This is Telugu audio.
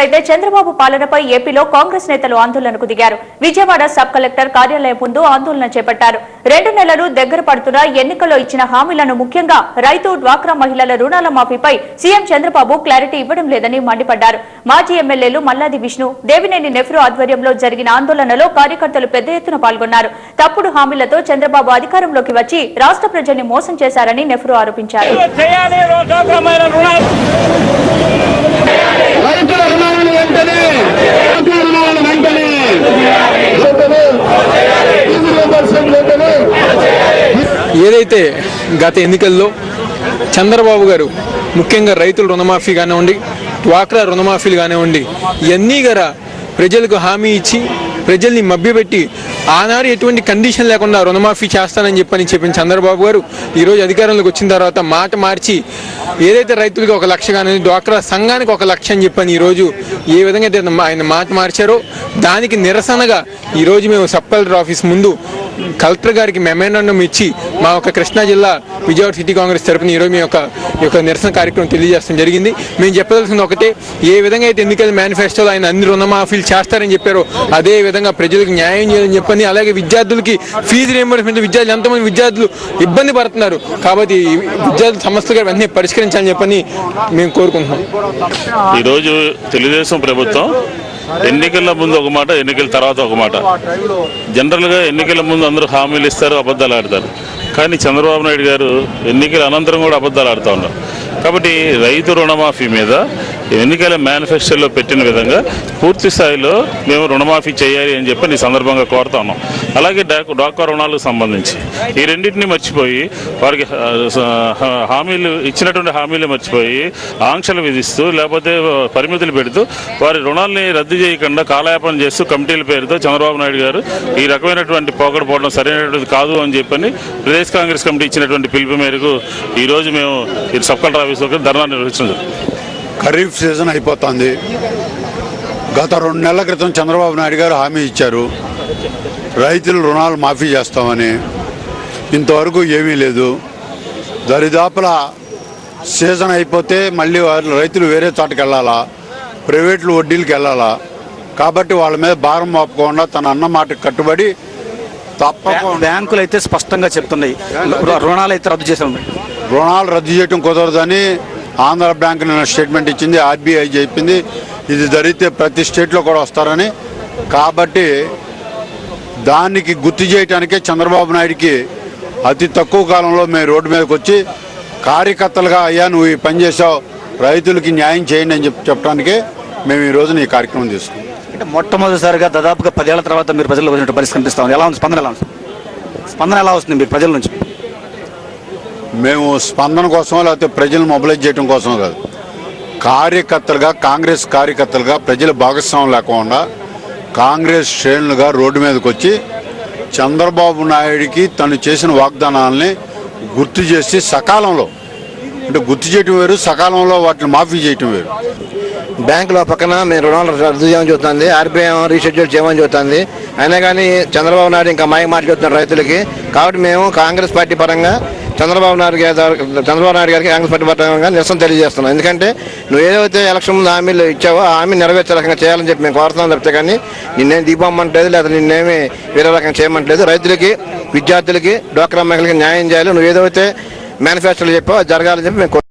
అయితే చంద్రబాబు పాలనపై ఏపీలో కాంగ్రెస్ నేతలు ఆందోళనకు దిగారు విజయవాడ సబ్ కలెక్టర్ కార్యాలయం ముందు ఆందోళన చేపట్టారు రెండు నెలలు దగ్గర పడుతున్న ఎన్నికల్లో ఇచ్చిన హామీలను ముఖ్యంగా రైతు డ్వాక్రా మహిళల రుణాల మాఫీపై సీఎం చంద్రబాబు క్లారిటీ ఇవ్వడం లేదని మండిపడ్డారు మాజీ ఎమ్మెల్యేలు మల్లాది విష్ణు దేవినేని నెహ్రూ ఆధ్వర్యంలో జరిగిన ఆందోళనలో కార్యకర్తలు పెద్ద ఎత్తున పాల్గొన్నారు తప్పుడు హామీలతో చంద్రబాబు అధికారంలోకి వచ్చి రాష్ట్ర ప్రజల్ని మోసం చేశారని నెహ్రూ ఆరోపించారు చేయాలి డ్వాక్రా రుణాలు రైతుల రుణాలను వెంటనే రైతుల రుణాలను వెంటనే వెంటనే ఫీజు రియంబర్స్మెంట్ వెంటనే ఏదైతే గత ఎన్నికల్లో చంద్రబాబు గారు ముఖ్యంగా రైతుల రుణమాఫీ కానివ్వండి డ్వాక్రా రుణమాఫీలు కానివ్వండి ఇవన్నీ గర ప్రజలకు హామీ ఇచ్చి ప్రజల్ని మభ్యపెట్టి ఆనాడు ఎటువంటి కండిషన్ లేకుండా రుణమాఫీ చేస్తానని చెప్పని చెప్పిన చంద్రబాబు గారు ఈరోజు అధికారంలోకి వచ్చిన తర్వాత మాట మార్చి ఏదైతే రైతులకు ఒక లక్ష కానీ డ్వాక్రా సంఘానికి ఒక లక్ష అని చెప్పని ఈరోజు ఏ విధంగా అయితే ఆయన మాట మార్చారో దానికి నిరసనగా ఈరోజు మేము సబ్ కలెక్టర్ ఆఫీస్ ముందు కలెక్టర్ గారికి మెమోరాండం ఇచ్చి మా యొక్క కృష్ణా జిల్లా విజయవాడ సిటీ కాంగ్రెస్ తరపున ఈరోజు మీ యొక్క యొక్క నిరసన కార్యక్రమం తెలియజేయడం జరిగింది. మేము చెప్పదలసింది ఒకటే ఏ విధంగా అయితే ఎన్నికల మేనిఫెస్టోలో ఆయన అన్ని రుణమాఫీలు చేస్తారని చెప్పారో అదే విధంగా ప్రజలకు న్యాయం చేయాలని చెప్పని అలాగే విద్యార్థులకి ఫీజు రియంబర్స్మెంట్ విద్యార్థులు ఎంతమంది విద్యార్థులు ఇబ్బంది పడుతున్నారు. కాబట్టి విద్యార్థుల సమస్యలు వెంటనే పరిష్కరించాలని చెప్పని మేము కోరుకుంటున్నాం. ఈరోజు తెలుగుదేశం ప్రభుత్వం ఎన్నికల ముందు ఒక మాట ఎన్నికల తర్వాత ఒక మాట. జనరల్గా ఎన్నికల ముందు అందరూ హామీలు ఇస్తారు అబద్ధాలు ఆడతారు. కానీ చంద్రబాబు నాయుడు గారు ఎన్నికల అనంతరం కూడా అబద్ధాలు ఆడుతూ ఉన్నారు. కాబట్టి రైతు రుణమాఫీ మీద ఎన్నికల మేనిఫెస్టోలో పెట్టిన విధంగా పూర్తి స్థాయిలో మేము రుణమాఫీ చేయాలి అని చెప్పి ఈ సందర్భంగా కోరుతా ఉన్నాం. అలాగే డాక్ డాక్వా రుణాలకు సంబంధించి ఈ రెండింటిని మర్చిపోయి వారికి హామీలు ఇచ్చినటువంటి హామీలు మర్చిపోయి ఆంక్షలు విధిస్తూ లేకపోతే పరిమితులు పెడుతూ వారి రుణాల్ని రద్దు చేయకుండా కాలయాపన చేస్తూ కమిటీల పేరుతో చంద్రబాబు నాయుడు గారు ఈ రకమైనటువంటి పోకడ పోవడం సరైనటువంటిది కాదు అని చెప్పని ప్రదేశ్ కాంగ్రెస్ కమిటీ ఇచ్చినటువంటి పిలుపు మేరకు ఈరోజు మేము ఈ సబ్ కలెక్టర్ ఆఫీస్ ధర్నా నిర్వహించడం ఖరీఫ్ సీజన్ అయిపోతుంది. గత రెండు నెలల క్రితం చంద్రబాబు నాయుడు గారు హామీ ఇచ్చారు. రైతుల రుణాలు మాఫీ చేస్తామని. ఇంతవరకు ఏమీ లేదు. దరిదాపుల సీజన్ అయిపోతే మళ్ళీ వాళ్ళు రైతులు వేరే చోటకి వెళ్ళాలా? ప్రైవేట్లు వడ్డీలకు వెళ్ళాలా? కాబట్టి వాళ్ళ మీద భారం మోపకుండా తన అన్న మాటకు కట్టుబడి తప్పకుండా బ్యాంకులు అయితే స్పష్టంగా చెప్తున్నాయి. రుణాలు అయితే రద్దు చేశారు. రుణాలు రద్దు చేయడం కుదరదని ఆంధ్ర బ్యాంక్ నిన్న స్టేట్మెంట్ ఇచ్చింది ఆర్బీఐ చెప్పింది ఇది జరిగితే ప్రతి స్టేట్లో కూడా వస్తారని. కాబట్టి దానికి గుర్తు చేయడానికే చంద్రబాబు నాయుడికి అతి తక్కువ కాలంలో మేము రోడ్డు మీదకి వచ్చి కార్యకర్తలుగా అయ్యా నువ్వు ఈ పని చేసావు రైతులకి న్యాయం చేయండి అని చెప్పి చెప్పడానికి మేము ఈ రోజున ఈ కార్యక్రమం తీసుకున్నాం. అంటే మొట్టమొదటిసారిగా దాదాపుగా పదేళ్ళ తర్వాత మీరు ప్రజల్లో వచ్చినట్టు పరిస్థితి కనిపిస్తా ఉంది. ఎలా ఉంది? స్పందన ఎలా ఉంది? స్పందన ఎలా వస్తుంది మీరు ప్రజల నుంచి? మేము స్పందన కోసం లేకపోతే ప్రజలు మొబిలైజ్ చేయడం కోసం కాదు. కార్యకర్తలుగా కాంగ్రెస్ కార్యకర్తలుగా ప్రజల భాగస్వామ్యం లేకుండా కాంగ్రెస్ శ్రేణులుగా రోడ్డు మీదకి వచ్చి చంద్రబాబు నాయుడికి తను చేసిన వాగ్దానాలని గుర్తు చేసి సకాలంలో అంటే గుర్తు చేయటం వేరు సకాలంలో వాటిని మాఫీ చేయటం వేరు. బ్యాంకులో పక్కన మేము రుణాలు రద్దు చేయమని చూస్తుంది ఆర్బీఐ రీషెడ్యూల్ చేయమని చూస్తుంది అయినా కానీ చంద్రబాబు నాయుడు ఇంకా మాయ మాట్లాడుతున్నారు రైతులకి. కాబట్టి మేము కాంగ్రెస్ పార్టీ పరంగా చంద్రబాబు నాయుడు గారి చంద్రబాబు నాయుడు గారికి కాంగ్రెస్ పార్టీ పరంగా నిరసన తెలియజేస్తున్నాం. ఎందుకంటే నువ్వు ఏదైతే ఎలక్షన్ ముందు హామీలు ఇచ్చావో ఆ హామీ నెరవేర్చే రకంగా చేయాలని చెప్పి మేము కోరుతున్నాం తప్పితే కానీ నిన్నేం దీపమ్మంటలేదు లేదా నిన్నేమి వేరే రకంగా చేయమంటలేదు. రైతులకి విద్యార్థులకి డ్వాక్రా మహిళలకి న్యాయం చేయాలి. నువ్వు ఏదైతే మేనిఫెస్టోలో చెప్పావో జరగాలని చెప్పి మేము